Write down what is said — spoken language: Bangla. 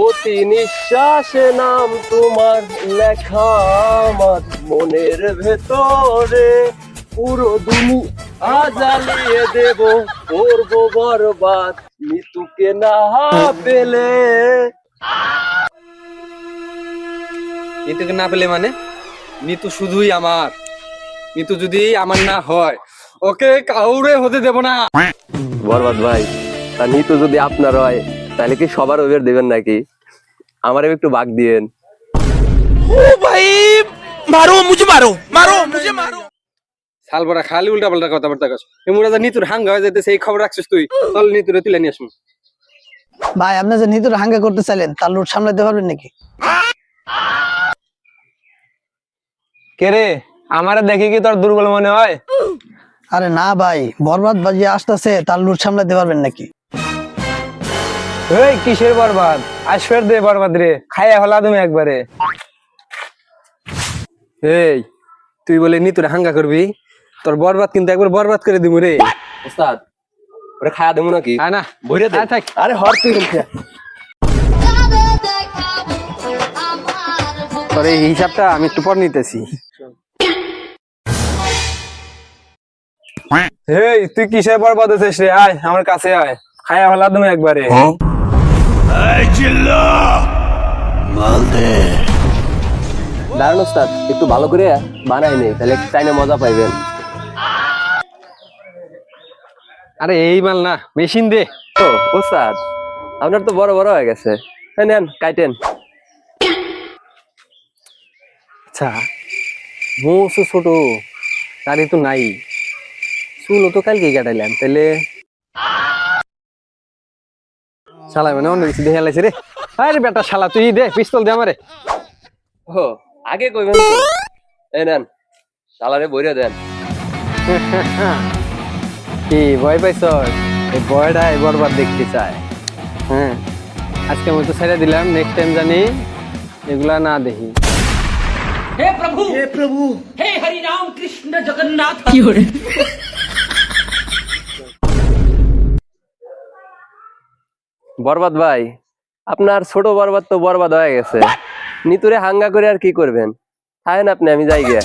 প্রতি নিঃশ্বাসে নাম তোমার লেখা আমার মনের ভেতরে। পুরো দুনিয়া জ্বালিয়ে দেব করব বরবাদ মৃত্যুকে না পেলে। নিতুকে না পেলে মানে? নিতু শুধুই আমার। নিতু যদি আমার না হয় ওকে কাউরে হতে দেব না। বরবাদ ভাই তা নিতু যদি আপনার হয় তাহলে কি সবার ওভার দেবেন নাকি? আমার একটু বাগ দিয়েন। শালবরা খালি উল্টা পাল্টা কথাবার্তা এমন রাজা নিতুর হাঙ্গা হয়ে এই খবর রাখছিস তুই? চল নিতুরে তুলে নিয়ে ভাই আপনি যে নিতুর হাঙ্গা করতে চাইলেন তার লুট সামলাতে পারবেন নাকি? কে রে? আমারে দেখি কি তোর দুর্বল মনে হয়? আরে না ভাই বরবাদ বাজিয়ে আসতেছে তার লুট সামলাতে পারবেন নাকি? এই কিসের বরবাদ? আসফের দে বরবাদ রে। খাইয়া হলা তুমি একবারে। এই তুই বলে নিতুরে হাঙ্গা করবি? তোর বরবাদ কিন্তু একবার বরবাদ করে দিব রে। ওস্তাদ ওরে খায়া দেবো নাকি? না। বইরে দে। থাক। আরে হর তুই তোর এই হিসাবটা আমি একটু পর নিতেছি। এই তুই কিসের বরবাদ হচ্ছিস রে? আয় আমার কাছে আয়। খাইয়া হলা তুমি একবারে। দাঁড়ান ওস্তাদ একটু ভালো করে বানাই নেই তাহলে চাইনে মজা পাইবেন। আরে এই মাল না মেশিন দে। ও ওস্তাদ আপনার তো বড় বড় হয়ে গেছে। নেন কাইটেন। আচ্ছা মোস ছোট তারই তো নাই। চুলও তো কালকে কাটাইলাম তাহলে শালা মানে অন্য কিছু দেখে লাইছে রে। আরে বেটা শালা তুই দে পিস্তল দে আমারে। ও আগে কইবেন তো এই নেন সালারে বইরে দেন। কি ভয় পাইছ? এই ভয়টা বরবার দেখতে চায়। হ্যাঁ আজকে আমি তো ছেড়ে দিলাম নেক্সট টাইম জানি এগুলা না দেখি। বরবাদ ভাই। আপনার ছোট বরবাদ তো বরবাদ হয়ে গেছে। নিতুরে হাঙ্গা করে আর কি করবেন? খায়েন আপনি, আমি যাই গিয়া।